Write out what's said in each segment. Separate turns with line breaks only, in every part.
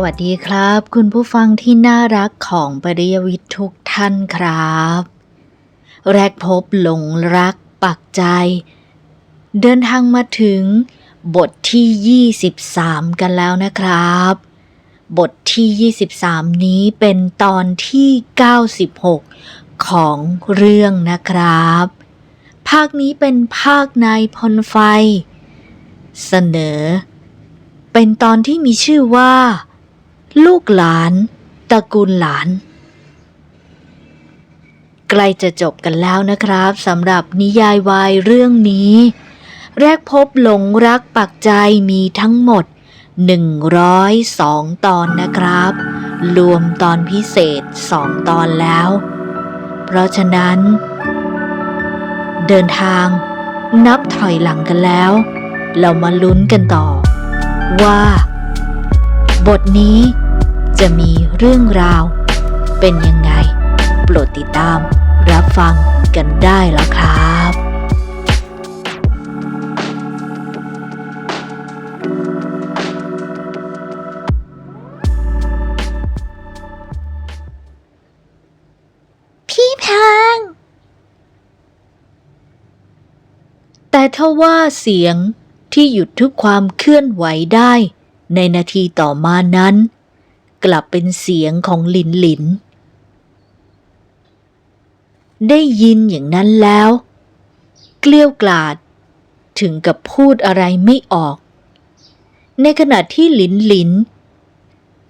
วัสดีครับ คุณผู้ฟังที่น่ารักของปริยวิทย์ทุกท่านครับ แรกพบหลงรักปักใจ เดินทางมาถึงบทที่ 23 กันแล้วนะครับ บทที่ 23 นี้เป็นตอนที่ 96 ของเรื่องนะครับ ภาคนี้เป็นภาคนายพลไฟ เสนอเป็นตอนที่มีชื่อว่า ลูกหลานตระกูลหลาน ใกล้จะจบกันแล้วนะครับสำหรับนิยายวายเรื่องนี้ แรกพบหลงรักปักใจมีทั้งหมด 102 ตอนนะครับ รวมตอนพิเศษ 2 ตอนแล้ว เพราะฉะนั้น เดินทางนับถอยหลังกันแล้ว เรามาลุ้นกันต่อว่า บทนี้ จะมีเรื่องราว เป็นยังไง โปรดติดตามรับฟังกันได้แล้วครับ
พี่แพง
แต่ถ้าว่าเสียงที่หยุดทุกความเคลื่อนไหวได้ ในนาทีต่อมานั้น กลับเป็นเสียงของหลินหลิน ได้ยินอย่างนั้นแล้ว เกลี้ยวกล่อดถึงกับพูดอะไรไม่ออก ในขณะที่หลินหลิน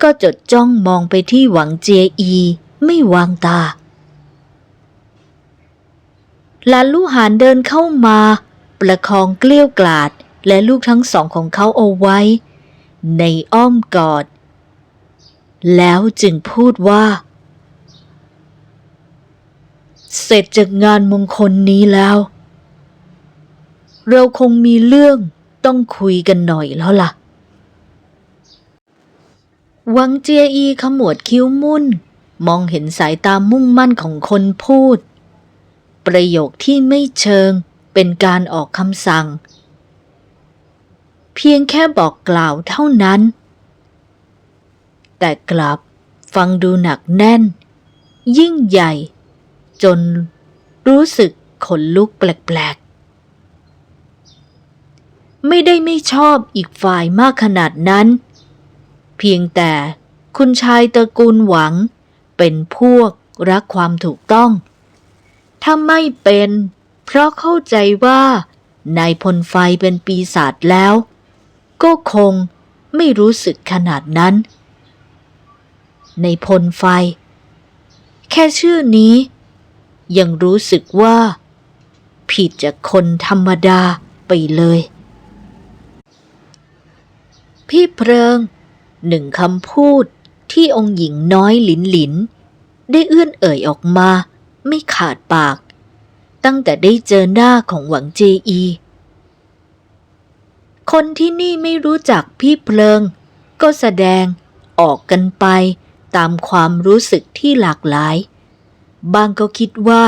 ก็จดจ้องมองไปที่หวังเจียอีไม่วางตาหลานลูกหานเดินเข้ามา ประคองเกลี้ยวกล่อดและลูกทั้งสองของเขาเอาไว้ ในอ้อมกอด แล้วจึงพูดว่า เสร็จจากงานมงคลนี้แล้ว เราคงมีเรื่องต้องคุยกันหน่อยแล้วล่ะ วังเจียอีขมวดคิ้วมุ่น มองเห็นสายตามุ่งมั่นของคนพูด ประโยคที่ไม่เชิงเป็นการออกคำสั่ง เพียงแค่บอกกล่าวเท่านั้น แต่กลับฟังดูหนักแน่น ยิ่งใหญ่ จนรู้สึกขนลุกแปลกๆ ไม่ได้ไม่ชอบอีกฝ่ายมากขนาดนั้น เพียงแต่คุณชายตระกูลหวัง เป็นพวกรักความถูกต้อง ถ้าไม่เป็น เพราะเข้าใจว่านายพลไฟเป็นปีศาจแล้ว ก็คงไม่รู้สึกขนาดนั้น ในพลไฟ แค่ชื่อนี้ ยังรู้สึกว่า ผิดจากคนธรรมดาไปเลย พี่เพลิง หนึ่งคำพูดที่องค์หญิงน้อยหลินหลิน ได้เอื้อนเอ่ยออกมา ไม่ขาดปาก ตั้งแต่ได้เจอหน้าของหวังเจอี คนที่นี่ไม่รู้จักพี่เพลิง ก็แสดงออกกันไป ตามความรู้สึกที่หลากหลาย บางก็คิดว่า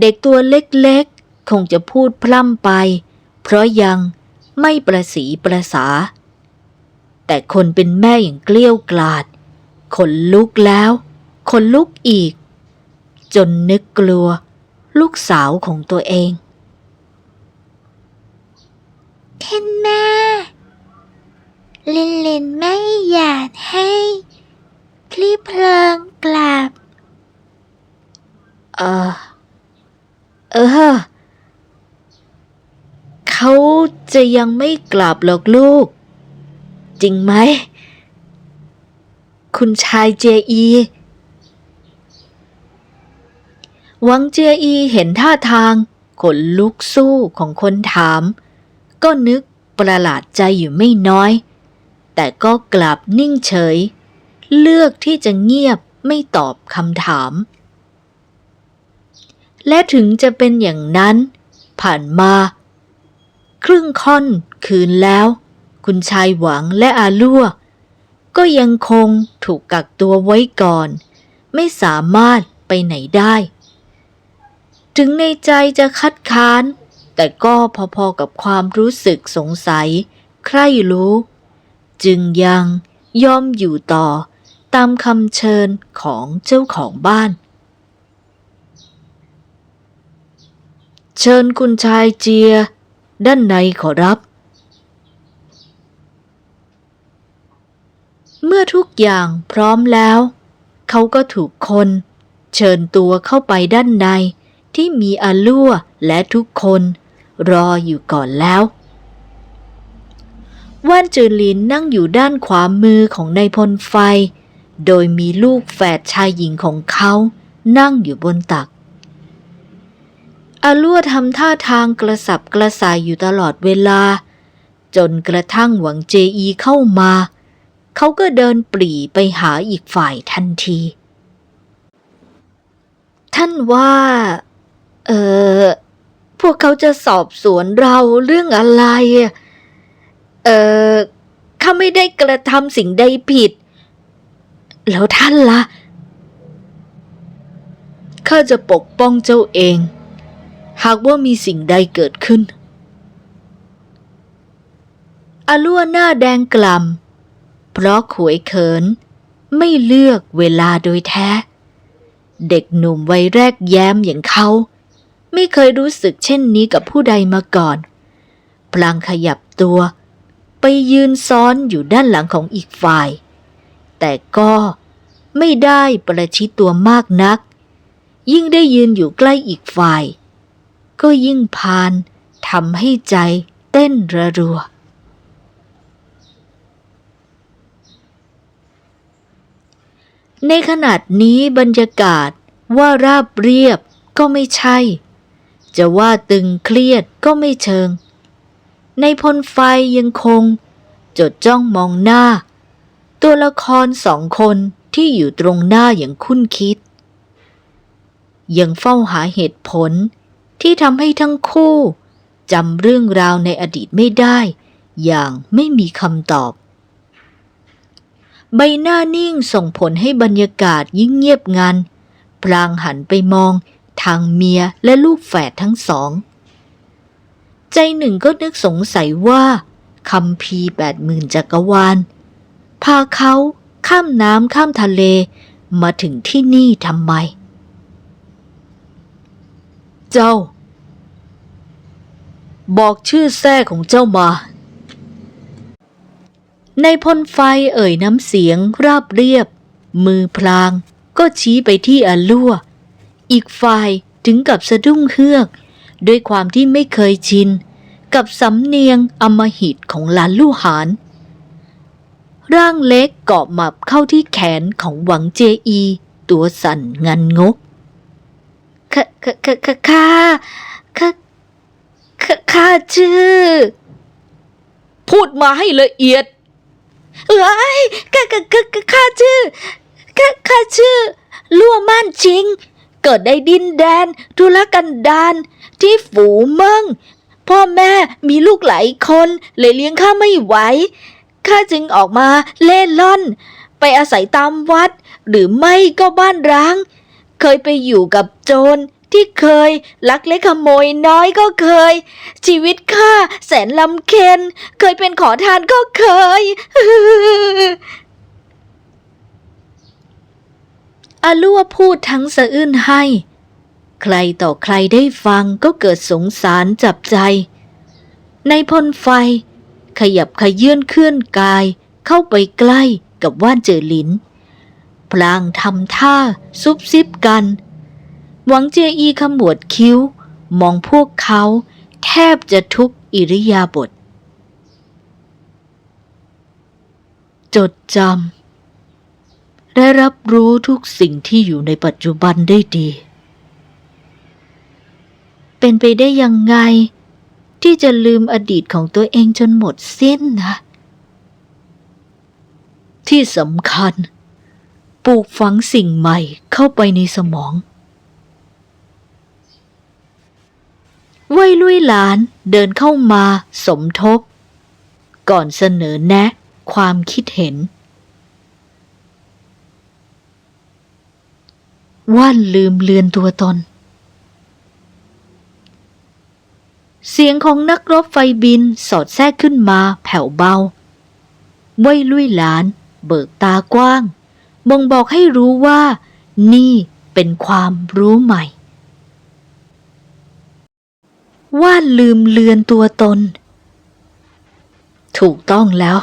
เด็กตัวเล็กๆ คงจะพูดพร่ำไป เพราะยังไม่ประสีประสา แต่คนเป็นแม่อย่างเกลี้ยวกลาด ขนลุกแล้วขนลุกอีก จนนึกกลัว ลูกสาวของตัวเอง
ท่านแม่ลินลินไม่อยากให้ พี่เพลิงกลับ
เออ เออ เขาจะยังไม่กลับหรอกลูก จริงไหม คุณชายเจอีวังเจอีเห็นท่าทางขนลุกสู้ของคนถาม ก็นึกประหลาดใจอยู่ไม่น้อย แต่ก็กลับนิ่งเฉย เลือกที่จะเงียบไม่ตอบคำถาม และถึงจะเป็นอย่างนั้น ผ่านมา ครึ่งค่อนคืนแล้ว คุณชายหวังและอาลัวก็ยังคงถูกกักตัวไว้ก่อน ไม่สามารถไปไหนได้ ถึงในใจจะคัดค้าน แต่ก็พอๆกับความรู้สึกสงสัย ใครรู้ จึงยังยอมอยู่ต่อ ตามคำเชิญของเจ้าของบ้าน เชิญคุณชายเจีย ด้านในขอรับ เมื่อทุกอย่างพร้อมแล้ว เขาก็ถูกคน เชิญตัวเข้าไปด้านในที่มีอาลัวและทุกคน รออยู่ก่อนแล้ว ว่านจือหลินนั่งอยู่ด้านขวามือของนายพลไฟ โดยมีลูกแฝดชายหญิงของเขานั่งอยู่บนตัก อาลัวทำท่าทางกระสับกระส่ายอยู่ตลอดเวลา จนกระทั่งหวังเจอีเข้ามา เขาก็เดินปรีไปหาอีกฝ่ายทันที ท่านว่า เออพวกเขาจะสอบสวนเราเรื่องอะไร เออข้าไม่ได้กระทำสิ่งใดผิด แล้วท่านละ่ะ ข้าจะปกป้องเจ้าเอง หากว่ามีสิ่งใดเกิดขึ้น อาลัวหน้าแดงกล่ำ เพราะขวยเขิน ไม่เลือกเวลาโดยแท้ เด็กหนุ่มวัยแรกแย้มอย่างเขา ไม่เคยรู้สึกเช่นนี้กับผู้ใดมาก่อน พลางขยับตัว ไปยืนซ้อนอยู่ด้านหลังของอีกฝ่าย แต่ก็ไม่ได้ประชิดตัวมากนัก ยิ่งได้ยืนอยู่ใกล้อีกฝ่าย ก็ยิ่งพานทำให้ใจเต้นระรัว ในขนาดนี้บรรยากาศว่าราบเรียบก็ไม่ใช่ จะว่าตึงเครียดก็ไม่เชิง ในพลไฟยังคง จดจ้องมองหน้า ตัวละครสองคนที่อยู่ตรงหน้าอย่างคุ้นคิด ยังเฝ้าหาเหตุผลที่ทำให้ทั้งคู่จำเรื่องราวในอดีตไม่ได้ อย่างไม่มีคำตอบ ใบหน้านิ่งส่งผลให้บรรยากาศยิ่งเงียบงันพลางหันไปมองทางเมียและลูกแฝดทั้งสอง ใจหนึ่งก็นึกสงสัยว่าคำพีแปดหมื่นจักรวาล พาเขาข้ามน้ำข้ามทะเลมาถึงที่นี่ทำไม เจ้า บอกชื่อแท้ของเจ้ามาในพลไฟเอ่ยน้ำเสียงราบเรียบ มือพลางก็ชี้ไปที่อลัวอีกฝ่ายถึงกับสะดุ้งเฮือก ด้วยความที่ไม่เคยชิน กับสำเนียงอมหิตของหลานลู่หาน ร่างเล็กเกาะหมับเข้าที่แขนของหวังเจอี ตัวสั่นงันงกค่ะค่ะค่ะค่ะค่ะค่ะค่ะข้าชื่อ พูดมาให้ละเอียด เอ้ยข้าข้าข้าข้าข้าชื่อข้าข้าชื่อลั่วม่านชิง เกิดในดินแดนทุรกันดารที่ฝูเมืองพ่อแม่มีลูกหลายคนเลยเลี้ยงข้าไม่ไหว ข้าจึงออกมาเล่นล่อน ไปอาศัยตามวัด หรือไม่ก็บ้านร้าง เคยไปอยู่กับโจรที่เคย ลักเล็กขโมยน้อยก็เคย ชีวิตข้าแสนลำเค็นเคยเป็นขอทานก็เคยอาลัวพูดทั้งสะอื้นให้ ใครต่อใครได้ฟังก็เกิดสงสารจับใจ ในพลไฟ ขยับขยื่นเคลื่อนกาย เข้าไปใกล้กับว่านเจอหลิน พลางทำท่าซุบซิบกัน หวังเจอีขมวดคิ้ว มองพวกเขาแทบจะทุกอิริยาบถจดจำและรับรู้ทุกสิ่งที่อยู่ในปัจจุบันได้ดี เป็นไปได้ยังไง ที่จะลืมอดีตของตัวเองจนหมดสิ้นนะ ที่สำคัญ ปลูกฝังสิ่งใหม่เข้าไปในสมองวัยลุยหลานเดินเข้ามาสมทบ ก่อนเสนอแนะ ความคิดเห็น ว่านลืมเลือนตัวตน เสียงของนักรบไฟบินสอดแทรกขึ้นมาแผ่วเบาวัยลุยหลาน เบิกตากว้าง บ่งบอกให้รู้ว่า นี่เป็นความรู้ใหม่ ว่าลืมเลือนตัวตน ถูกต้องแล้ว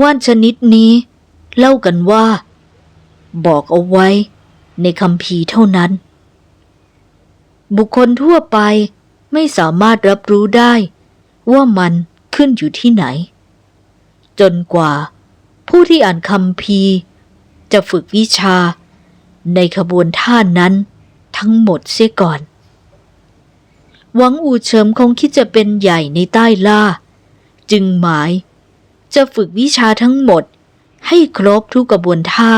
ว่านชนิดนี้ เล่ากันว่า บอกเอาไว้ในคำพีเท่านั้น บุคคลทั่วไป ไม่สามารถรับรู้ได้ว่ามันขึ้นอยู่ที่ไหน จนกว่าผู้ที่อ่านคำพีจะฝึกวิชาในขบวนท่านั้นทั้งหมดเสียก่อน หวังอูเฉิมคงคิดจะเป็นใหญ่ในใต้ล่า จึงหมายจะฝึกวิชาทั้งหมดให้ครบทุกกระบวนท่า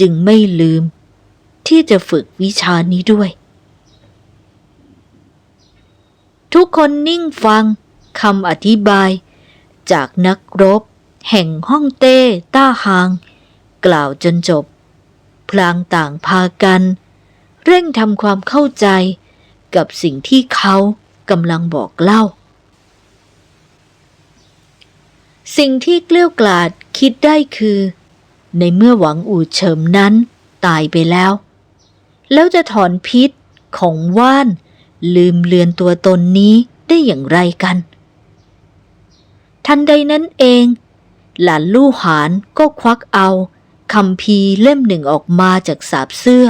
จึงไม่ลืมที่จะฝึกวิชานี้ด้วย ทุกคนนิ่งฟังคำอธิบาย จากนักรบ แห่งห้องเต้ต้าหาง กล่าวจนจบ พลางต่างพากัน เร่งทำความเข้าใจกับสิ่งที่เขากำลังบอกเล่า สิ่งที่เกลี้ยวกล่อดคิดได้คือ ในเมื่อหวังอู่เฉิมนั้นตายไปแล้ว แล้วจะถอนพิษของว่าน ลืมเลือนตัวตนนี้ได้อย่างไรกัน ทันใดนั้นเอง หลานลู่หานก็ควักเอาคำพีเล่มหนึ่งออกมาจากสาบเสื้อ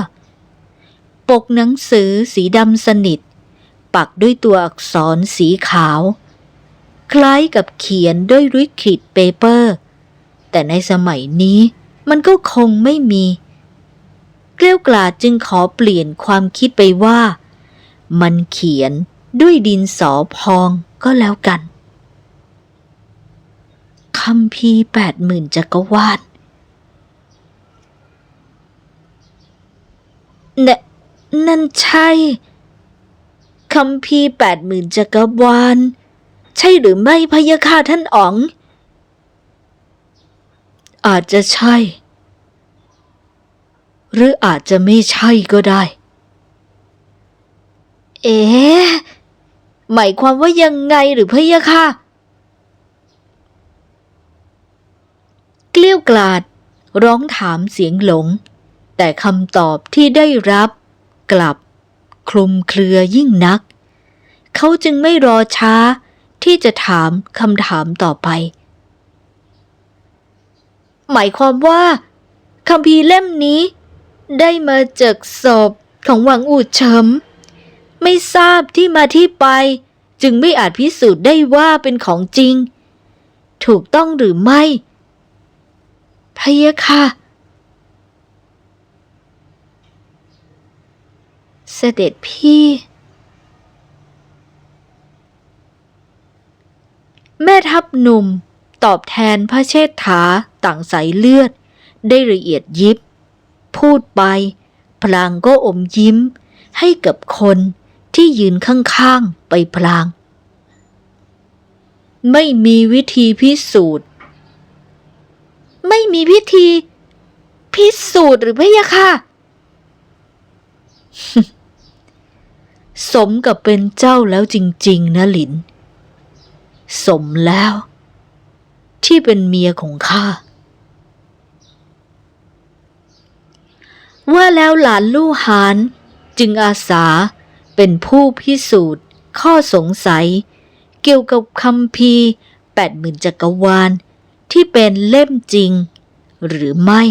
ปกหนังสือสีดำสนิท ปักด้วยตัวอักษรสีขาว คล้ายกับเขียนด้วยริคิดเปเปอร์ แต่ในสมัยนี้มันก็คงไม่มี เกลี้ยวกล่อดจึงขอเปลี่ยนความคิดไปว่า มันเขียนด้วยดินสอพองก็แล้วกันคำพีแปดหมื่นจักรวาลเนนั่นใช่คำพีแปดหมื่นจักรวาลใช่หรือไม่พยะค่ะท่านอ๋อง อาจจะใช่ หรืออาจจะไม่ใช่ก็ได้ เอ๊หมายความว่ายังไงหรือพะยะค่ะ เกลี้ยวกลาด ร้องถามเสียงหลง แต่คำตอบที่ได้รับกลับ คลุมเครือยิ่งนัก เขาจึงไม่รอช้าที่จะถามคำถามต่อไป หมายความว่าคำพีร์เล่มนี้ ได้มาจากศพของหวังอูดเฉิม ไม่ทราบที่มาที่ไป จึงไม่อาจพิสูจน์ได้ว่าเป็นของจริง ถูกต้องหรือไม่พะยะค่ะ เสด็จพี่ แม่ทัพหนุ่มตอบแทนพระเชษฐาต่างสายเลือด ได้ละเอียดยิบ พูดไป พลางก็อมยิ้มให้กับคน ที่ยืนข้างๆไปพลาง ไม่มีวิธีพิสูจน์ ไม่มีพิธี พิสูจน์หรือพะยะค่ะ สมกับเป็นเจ้าแล้วจริง ๆ นะหลิน สมแล้ว ที่เป็นเมียของข้าว่าแล้วหลานลู่หานจึงอาสา เป็นผู้พิสูจน์ ข้อสงสัย เกี่ยวกับคำพีแปดหมื่นจักรวาล ที่เป็นเล่มจริง หรือไม่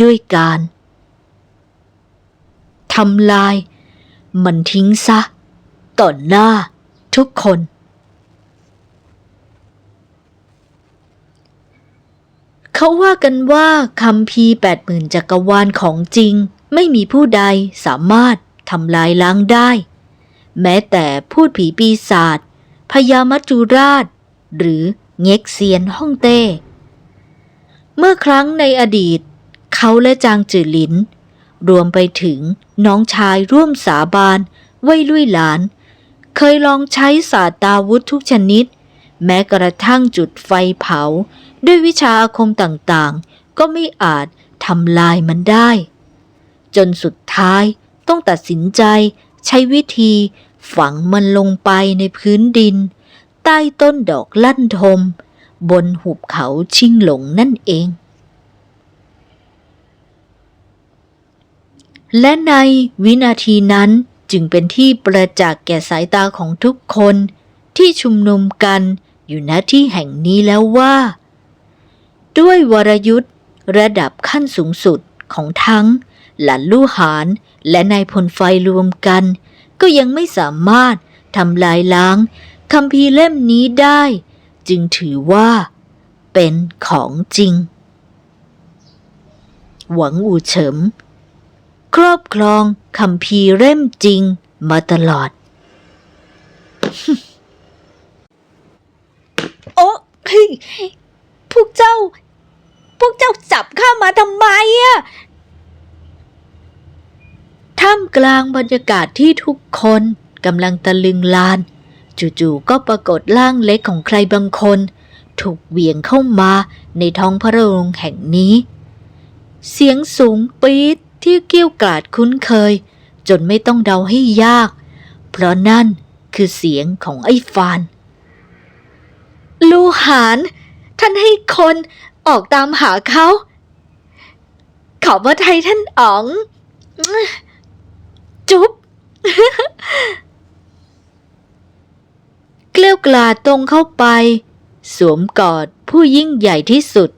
ด้วยการทำลาย มันทิ้งซะ ต่อหน้าทุกคน เขาว่ากันว่าคำพีแปดหมื่นจักรวาลของจริง ไม่มีผู้ใดสามารถทำลายล้างได้ แม้แต่พูดผีปีศาจพญามัจจุราช หรือเง็กเซียนฮ่องเต้ เมื่อครั้งในอดีต เขาและจางจือหลิน รวมไปถึงน้องชายร่วมสาบานไว้ลุยหลาน เคยลองใช้ศาสตราวุธทุกชนิด แม้กระทั่งจุดไฟเผา ด้วยวิชาอาคมต่างๆ ก็ไม่อาจทำลายมันได้ จนสุดท้ายต้องตัดสินใจ ใช้วิธีฝังมันลงไปในพื้นดิน ใต้ต้นดอกลั่นทม บนหุบเขาชิงหลงนั่นเอง และในวินาทีนั้นจึงเป็นที่ประจักษ์แก่สายตาของทุกคนที่ชุมนุมกันอยู่ณที่แห่งนี้แล้วว่า ด้วยวรยุทธ์ระดับขั้นสูงสุดของทั้งหลันลู่หาน และนายพลไฟรวมกัน ก็ยังไม่สามารถทำลายล้างคำพีเล่มนี้ได้ จึงถือว่า เป็นของจริง หวังอูเฉิม ครอบครองคำพีเล่มจริงมาตลอด
โอ้เฮ้พวกเจ้า พวกเจ้าจับข้ามาทำไมอะ
ท่ามกลางบรรยากาศที่ทุกคนกำลังตะลึงลาน จู่ๆก็ปรากฏร่างเล็กของใครบางคน ถูกเหวี่ยงเข้ามาในท้องพระโรงแห่งนี้ เสียงสูงปี๊ดที่เกี้ยวกราดคุ้นเคย จนไม่ต้องเดาให้ยาก เพราะนั่นคือเสียงของไอ้ฟาน ลูหาน ท่านให้คนออกตามหาเขาขอบพระทัยท่านอ๋อง จุ๊บเกลี้ยวกลาดตรงเข้าไป สวมกอดผู้ยิ่งใหญ่ที่สุด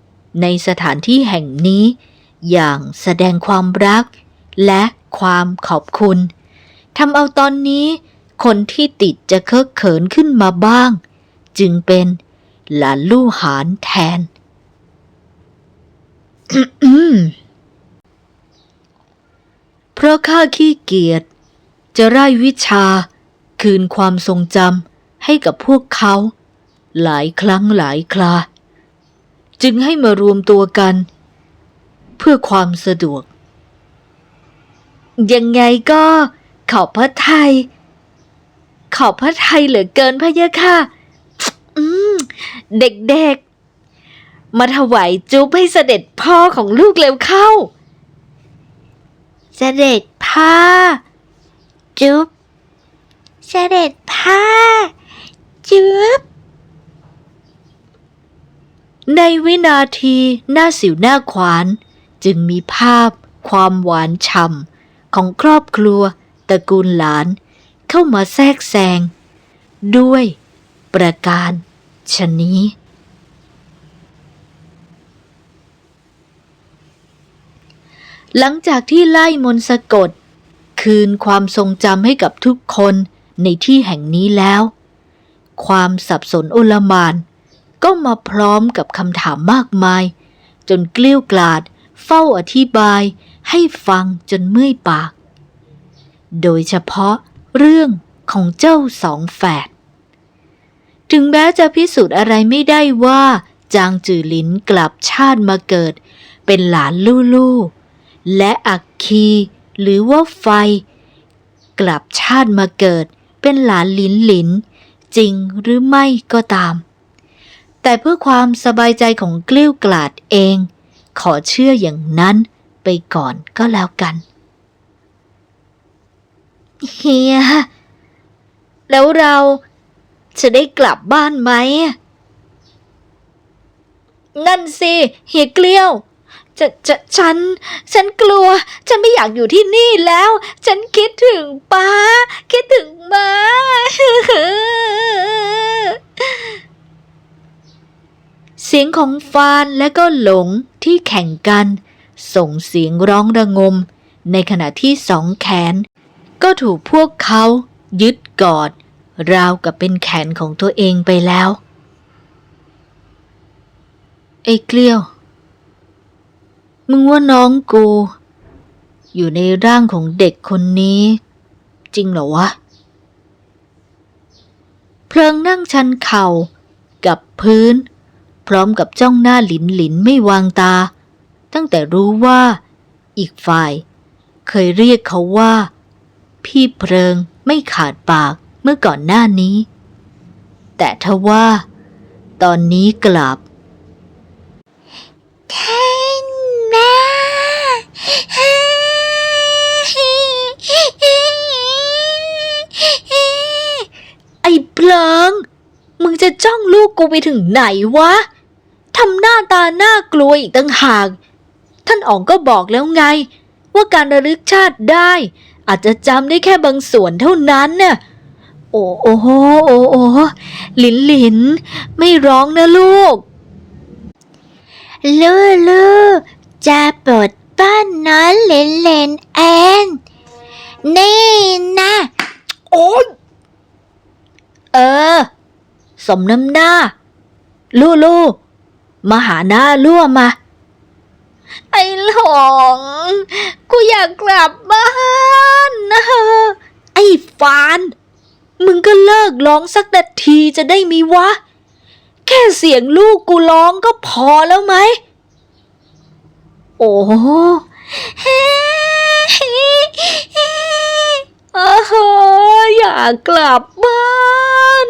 ในสถานที่แห่งนี้ อย่างแสดงความรักและความขอบคุณทำเอาตอนนี้คนที่ติดจะเคอะเขินขึ้นมาบ้าง จึงเป็นหลานลู่หานแทน เพราะข้าขี้เกียจจะไล่วิชา คืนความทรงจำให้กับพวกเขา หลายครั้งหลายครา จึงให้มารวมตัวกัน เพื่อความสะดวก ยังไงก็ขอบพระไทย ขอบพระไทยเหลือเกินพะยะค่ะ อืม เด็กๆ มาถวายจุ๊บให้เสด็จพ่อของลูกเร็วเข้า
เสด็จพ่อ จุ๊บ เสด็จพ่อ จุ๊บ
ในวินาทีหน้าสิวหน้าขวาน จึงมีภาพความหวานฉ่ำของครอบครัวตระกูลหลาน เข้ามาแทรกแซง ด้วยประการชน หลังจากที่ไล่มนสะกด คืนความทรงจำให้กับทุกคนในที่แห่งนี้แล้ว ความสับสนโอลมาน ก็มาพร้อมกับคำถามมากมาย จนเกลี้ยวกลาดเฝ้าอธิบายให้ฟังจนเมื่อยปาก โดยเฉพาะเรื่องของเจ้าสองแฝด ถึงแม้จะพิสูจน์อะไรไม่ได้ว่า จางจือหลินกลับชาติมาเกิด เป็นหลานลู่ลู่ และอักคี หรือว่าไฟ กลับชาติมาเกิดเป็นหลานหลินหลิน จริงหรือไม่ก็ตาม แต่เพื่อความสบายใจของเกลี้ยวกลาดเอง ขอเชื่ออย่างนั้นไปก่อนก็แล้วกัน เฮีย แล้วเราจะได้กลับบ้านไหม นั่นสิ เฮียเกลี้ยว จะจะฉัน ฉันกลัว ฉันไม่อยากอยู่ที่นี่แล้ว ฉันคิดถึงป้า คิดถึงมาเสียงของฟานและก็หลงที่แข่งกัน ส่งเสียงร้องระงม ในขณะที่สองแขน ก็ถูกพวกเขายึดกอด ราวกับเป็นแขนของตัวเองไปแล้ว ไอ้เกลียว มึงว่าน้องกู อยู่ในร่างของเด็กคนนี้ จริงเหรอวะ เพลิงนั่งชันเข่า กับพื้น พร้อมกับจ้องหน้าหลินหลินไม่วางตา ตั้งแต่รู้ว่า อีกฝ่าย เคยเรียกเขาว่า พี่เพลิงไม่ขาดปากเมื่อก่อนหน้านี้ แต่ทว่า ตอนนี้กลับ
แม่
ไอ้เพลิง มึงจะจ้องลูกกูไปถึงไหนวะ ทำหน้าตาน่ากลัวอีกตั้งหาก ท่านอ๋องก็บอกแล้วไง ว่าการระลึกชาติได้ อาจจะจำได้แค่บางส่วนเท่านั้นน่ะโอ้โอ้โหโอ้โอ้หลินหลิน ไม่ร้องนะลูกเลู
ลูจะปลด ป้านน้อยเลนเลนแอน นี่นะ
โอ้ยเออ สมน้ำหน้า ลู่ลู่มาหาหน้าลั่วมา ไอ้หลง กูอยากกลับบ้านนะไอ้ฟานมึงก็เลิกร้องสักนาทีจะได้มีวะ แค่เสียงลูกกูร้องก็พอแล้วไหม โอ้โหเอออยากกลับบ้าน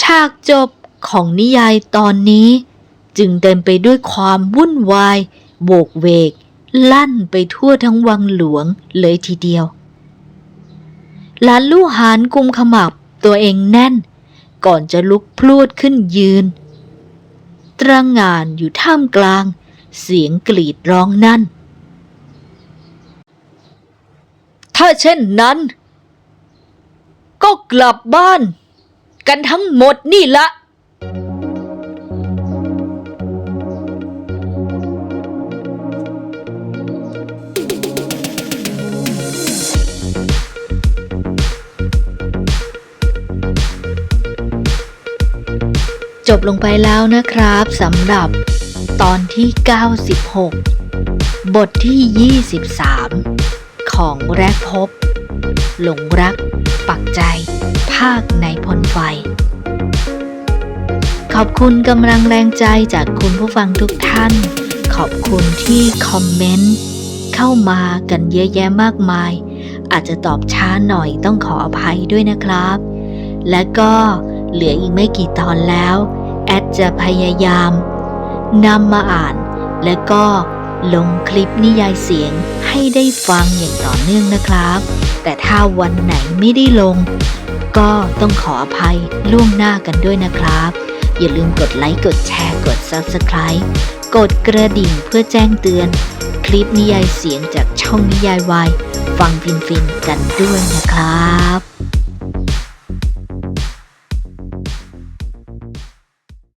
ฉากจบของนิยายตอนนี้ จึงเต็มไปด้วยความวุ่นวายโบกเวก ลั่นไปทั่วทั้งวังหลวงเลยทีเดียวหลานลู่หานกุมขมับตัวเองแน่น ก่อนจะลุกพลวดขึ้นยืน ตระงานอยู่ท่ามกลาง เสียงกรีดร้องนั่น ถ้าเช่นนั้น ก็กลับบ้าน กันทั้งหมดนี่ละ จบลงไปแล้วนะครับสำหรับตอนที่ 96 บทที่ 23 ของแรกพบ หลงรัก ปักใจ ภาคในพลไฟ ขอบคุณกำลังแรงใจจากคุณผู้ฟังทุกท่าน ขอบคุณที่คอมเมนต์ เข้ามากันเยอะแยะมากมาย อาจจะตอบช้าหน่อยต้องขออภัยด้วยนะครับ และก็ เหลืออีกไม่กี่ตอนแล้ว แอดจะพยายามนำมาอ่าน และก็ลงคลิปนิยายเสียงให้ได้ฟังอย่างต่อเนื่องนะครับ แต่ถ้าวันไหนไม่ได้ลง ก็ต้องขออภัยล่วงหน้ากันด้วยนะครับ อย่าลืมกดไลค์กดแชร์กด Subscribe กดกระดิ่งเพื่อแจ้งเตือน คลิปนิยายเสียงจากช่องนิยายวายฟังฟินๆกันด้วยนะครับ